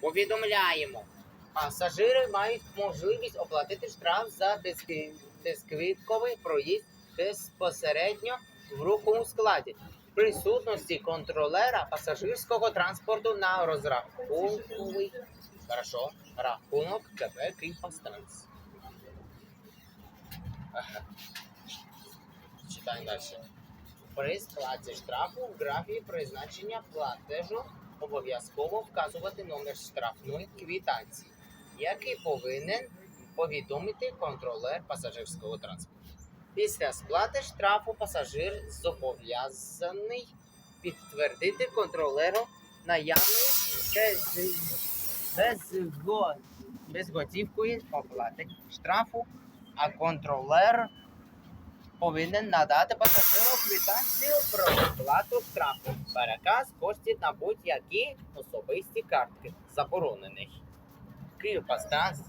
Повідомляємо. Пасажири мають можливість оплатити штраф за безквитковий проїзд безпосередньо в руховому складі. Присутності контролера пасажирського транспорту на розрахунковий хорошо, рахунок КП Київпастранс. Ага. Читаємо далі. При сплаті штрафу в графі призначення платежу обов'язково вказувати номер штрафної квитанції, який повинен повідомити контролер пасажирського транспорту. Після сплати штрафу пасажир зобов'язаний підтвердити контролеру наявність без, безго, оплати штрафу, а контролер повинен надати пасажиру квитанцію про оплату штрафів. переказ коштів на будь-які особисті картки заборонених. Київпастранс